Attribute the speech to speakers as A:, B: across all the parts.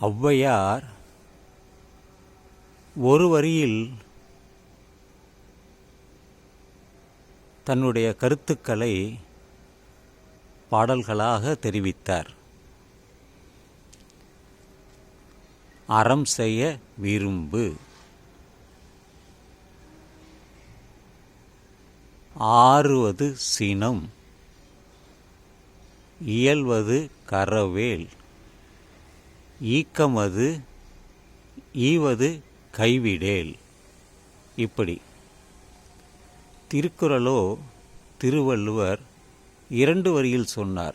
A: ஔவையார் ஒரு வரியில் தன்னுடைய கருத்துக்களை பாடல்களாக தெரிவித்தார். அறம் செய்ய விரும்பு. ஆறுவது சினம். இயல்வது கரவேல். ஈக்கமது ஈவது கைவிடேல். இப்படி. திருக்குறளோ திருவள்ளுவர் இரண்டு வரியில் சொன்னார்.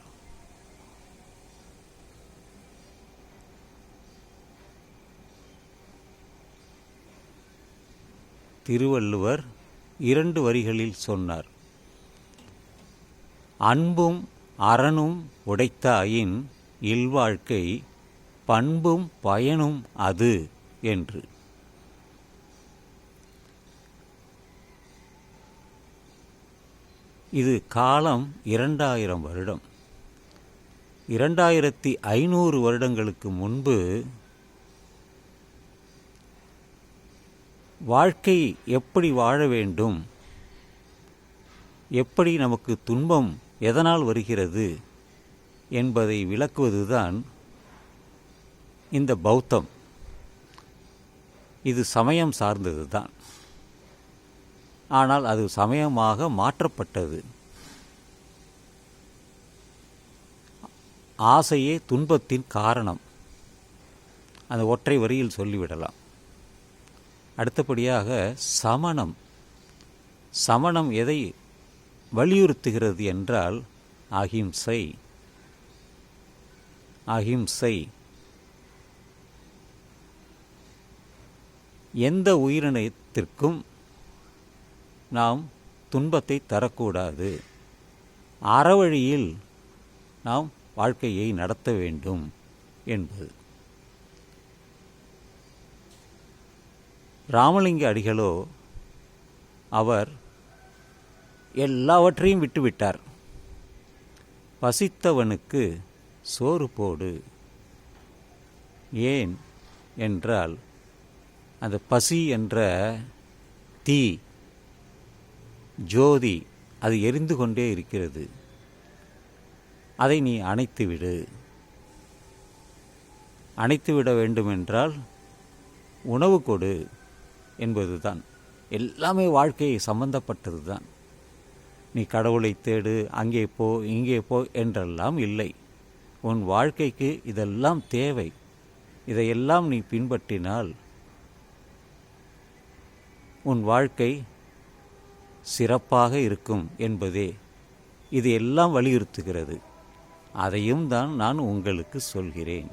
A: திருவள்ளுவர் இரண்டு வரிகளில் சொன்னார். அன்பும் அறனும் உடைத்தாயின் இல்வாழ்க்கை பண்பும் பயனும் அது என்று. இது காலம் இரண்டாயிரம் வருடம். இரண்டாயிரத்தி ஐநூறு வருடங்களுக்கு முன்பு வாழ்க்கை எப்படி வாழ வேண்டும்? எப்படி நமக்கு துன்பம் எதனால் வருகிறது? என்பதை விளக்குவதுதான் இந்த பௌத்தம் இது சமயம் சார்ந்தது தான். ஆனால் அது சமயமாக மாற்றப்பட்டது. ஆசையே துன்பத்தின் காரணம். அந்த ஒற்றை வரியில் சொல்லிவிடலாம். அடுத்தபடியாக சமணம். சமணம் எதை வலியுறுத்துகிறது என்றால் அஹிம்சை. அஹிம்சை. எந்த உயிரினத்திற்கும் நாம் துன்பத்தை தரக்கூடாது. அறவழியில் நாம் வாழ்க்கையை நடத்த வேண்டும் என்பது. ராமலிங்க அடிகளோ அவர் எல்லாவற்றையும் விட்டுவிட்டார். பசித்தவனுக்கு சோறு போடு ஏன் என்றால் அந்த பசி என்ற தீ ஜோதி அது எரிந்து கொண்டே இருக்கிறது. அதை நீ அணைத்து விடு. அணைத்து விட வேண்டுமென்றால் உணவு கொடு என்பதுதான். எல்லாமே வாழ்க்கையை சம்பந்தப்பட்டது தான் நீ கடவுளை தேடு அங்கே போ இங்கே போ என்றெல்லாம் இல்லை. உன் வாழ்க்கைக்கு இதெல்லாம் தேவை. இதையெல்லாம் நீ பின்பற்றினால் உன் வாழ்க்கை சிறப்பாக இருக்கும் என்பதே. இது எல்லாம் வலியுறுத்துகிறது. அதையும் தான் நான் உங்களுக்கு சொல்கிறேன்.